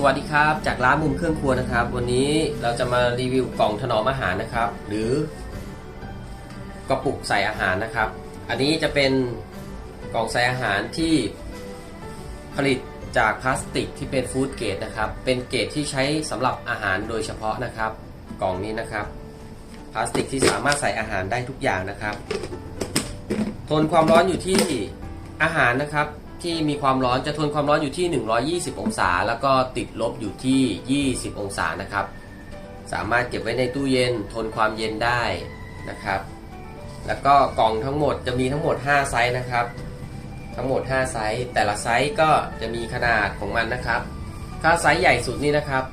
สวัสดีครับ จากร้านมุมเครื่องครัวนะครับ วันนี้เราจะมารีวิวกล่องถนอมอาหารนะครับ หรือกระปุกใส่อาหารนะครับ อันนี้จะเป็นกล่องใส่อาหารที่ผลิตจากพลาสติกที่เป็นฟู้ดเกรดนะครับ เป็นเกรดที่ใช้สำหรับอาหารโดยเฉพาะนะครับ กล่องนี้นะครับ พลาสติกที่สามารถใส่อาหารได้ทุกอย่างนะครับ ทนความร้อนอยู่ที่อาหารนะครับ ที่มีความร้อนจะทนความร้อนอยู่ที่ 120 องศา แล้วก็ติดลบอยู่ที่ 20 องศานะครับ สามารถเก็บไว้ในตู้เย็นทนความเย็นได้นะครับ แล้วก็กล่องทั้งหมดจะมีทั้งหมด 5 ไซส์นะครับ ทั้งหมด 5 ไซส์ แต่ละไซส์ก็จะมีขนาดของมันนะครับ ถ้าไซส์ใหญ่สุดนี่นะครับ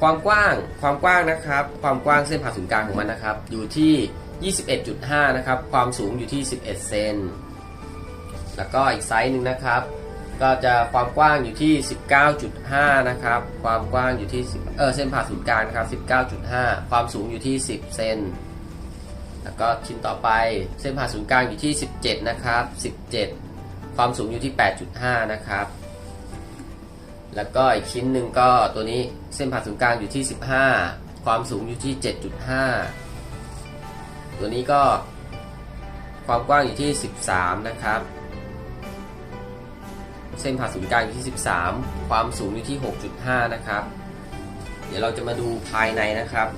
ความกว้าง ความกว้างนะครับ ความกว้างเส้นผ่าศูนย์กลางของมันนะครับ อยู่ที่ 21.5 นะครับ ความสูงอยู่ที่ 11 เซน แล้วก็อีกไซส์หนึ่งนะครับ ก็จะความกว้างอยู่ที่ 19.5 นะครับ ความกว้างอยู่ที่เออเส้นผ่าศูนย์กลางนะครับ 19.5 ความสูงอยู่ที่ 10 เซนแล้วก็ชิ้นต่อไปเส้นผ่าศูนย์กลางอยู่ที่ 17 นะครับ 17 ความสูงอยู่ที่ 8.5 นะครับ แล้วก็อีกชิ้นหนึ่งก็ตัวนี้เส้นผ่าศูนย์กลางอยู่ที่ 15 ความสูงอยู่ที่ 7.5 ตัวนี้ก็ความกว้างอยู่ที่ 13 นะครับ เส้นผ่าศูนย์กลางอยู่ที่ 13 ความสูงอยู่ที่ 6.5 นะครับ เดี๋ยวเราจะมาดูภายในนะครับ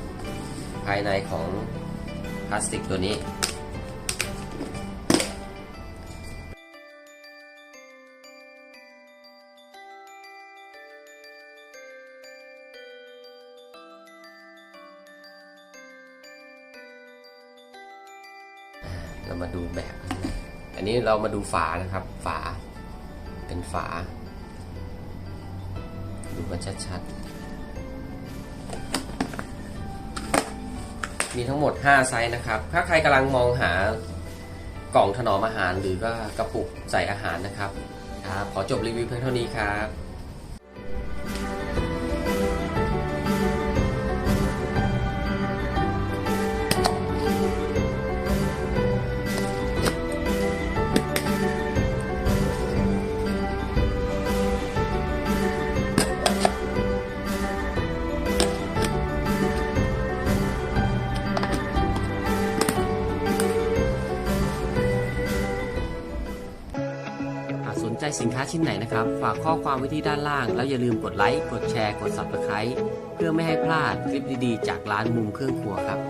ภายในของพลาสติกตัวนี้เรามาดูแบบ อันนี้เรามาดูฝานะครับ ฝา เป็นฝา ดูกันชัดๆ มีทั้งหมด 5 ไซส์นะครับ ถ้าใครกำลังมองหากล่องถนอมอาหารหรือก็กระปุกใส่อาหารนะครับ ครับ ขอจบรีวิวเพียงเท่านี้ครับ ใจสินค้าชิ้นไหนนะครับ ฝากข้อความไว้ที่ด้านล่าง แล้วอย่าลืมกดไลค์ กดแชร์ กด Subscribe เพื่อไม่ให้พลาดคลิปดีๆ จากร้านมุมเครื่องครัวครับ